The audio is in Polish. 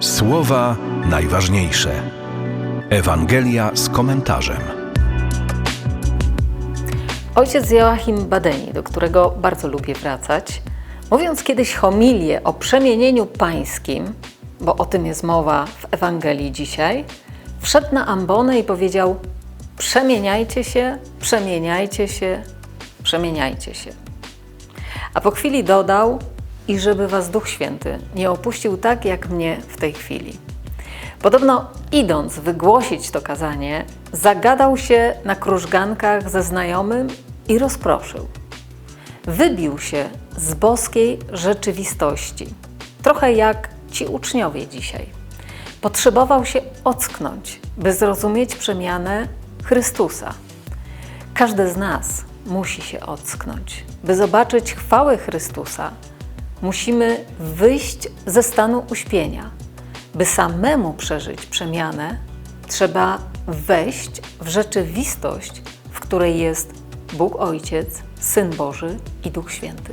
Słowa najważniejsze. Ewangelia z komentarzem. Ojciec Joachim Badeni, do którego bardzo lubię wracać, mówiąc kiedyś homilię o przemienieniu pańskim, bo o tym jest mowa w Ewangelii dzisiaj, wszedł na ambonę i powiedział: Przemieniajcie się, przemieniajcie się, przemieniajcie się. A po chwili dodał: I żeby was Duch Święty nie opuścił tak, jak mnie w tej chwili. Podobno idąc wygłosić to kazanie, zagadał się na krużgankach ze znajomym i rozproszył. Wybił się z boskiej rzeczywistości, trochę jak ci uczniowie dzisiaj. Potrzebował się ocknąć, by zrozumieć przemianę Chrystusa. Każdy z nas musi się ocknąć, by zobaczyć chwałę Chrystusa. Musimy wyjść ze stanu uśpienia. By samemu przeżyć przemianę, trzeba wejść w rzeczywistość, w której jest Bóg Ojciec, Syn Boży i Duch Święty.